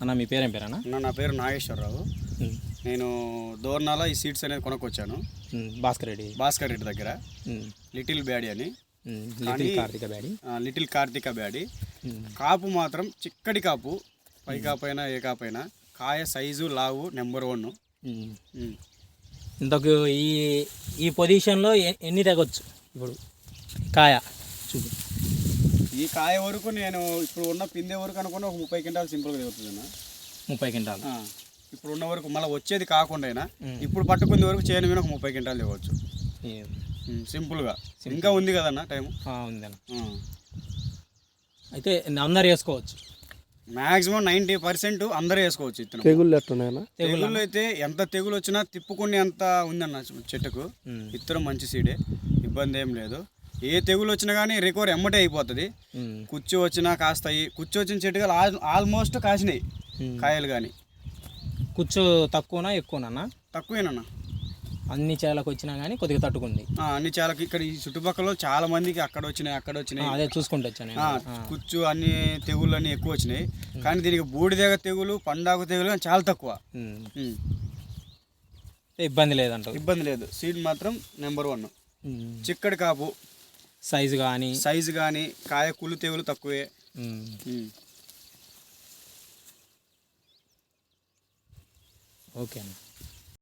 అన్న మీ పేరేం పేరన్నా? అన్న నా పేరు నాగేశ్వరరావు. నేను దోర్నాల ఈ సీడ్స్ అనేది కొనుక్కొచ్చాను. భాస్కర్ రెడ్డి. భాస్కర్ రెడ్డి దగ్గర. లిటిల్ బ్యాడీ అని. లిటిల్ కార్తిక బ్యాడి. లిటిల్ కార్తిక బ్యాడీ. కాపు మాత్రం చిక్కడి కాపు. పై కాపు అయినా ఏ కాపు అయినా కాయ సైజు లావు నెంబర్ వన్. ఇంతకు ఈ ఈ పొజిషన్లో ఎన్ని తెగొచ్చు ఇప్పుడు కాయ చూపు. ఈ కాయ వరకు నేను ఇప్పుడు ఉన్న పిందె వరకు అనుకున్న ఒక ముప్పై క్వింటాలు సింపుల్గా దిగుతుంది అన్న. ముప్పై క్వింటాలు. ఆ, ఇప్పుడు ఉన్న వరకు మళ్ళీ వచ్చేది కాకుండా. ఇప్పుడు పట్టుకునే వరకు చేయని మీద ఒక ముప్పై క్వింటాలు దిగవచ్చు సింపుల్గా. ఇంకా ఉంది కదన్న టైం ఆ, ఉందన్న అయితే అందరు వేసుకోవచ్చు. మ్యాక్సిమం నైంటీ పర్సెంట్ అందరూ వేసుకోవచ్చు ఇత్తనం. తెగుళ్ళు ఎట్టున్నాయనా తెగుళ్ళు అయితే ఎంత తెగులు వచ్చినా తిప్పుకునే అంత ఉందన్న చెట్టుకు. ఉమ్, విత్తనం మంచి సీడే. ఇబ్బంది ఏం లేదు. ఏ తెగులు వచ్చినా కానీ రికవర్ ఎమ్మటే అయిపోతుంది. కుచ్చు వచ్చినా కాస్తాయి. కుచ్చు వచ్చిన చెట్టుగా ఆల్- ఆల్మోస్ట్ కాసినాయి. కాయలు కానీ కూర్చో తక్కువనా ఎక్కువనా తక్కువేనన్న. అన్ని చేలకు వచ్చినా కానీ కొద్దిగా తట్టుకుంది. అన్ని చాలా ఇక్కడ ఈ చుట్టుపక్కల చాలా మందికి అక్కడ వచ్చినాయి అక్కడ వచ్చినాయి. అదే చూసుకుంటూ వచ్చాను కుచ్చు అన్ని తెగుళ్ళు అన్ని ఎక్కువ వచ్చినాయి. కానీ దీనికి బూడిదెగ తెగులు పండాకు తెగులు చాలా తక్కువ. ఇబ్బంది లేదంటారు. ఇబ్బంది లేదు. సీడ్ మాత్రం నెంబర్ వన్. చిక్కడి కాపు సైజు కానీ సైజు కానీ కాయ కుళ్ళు తెగులు తక్కువే. ఓకే అన్న.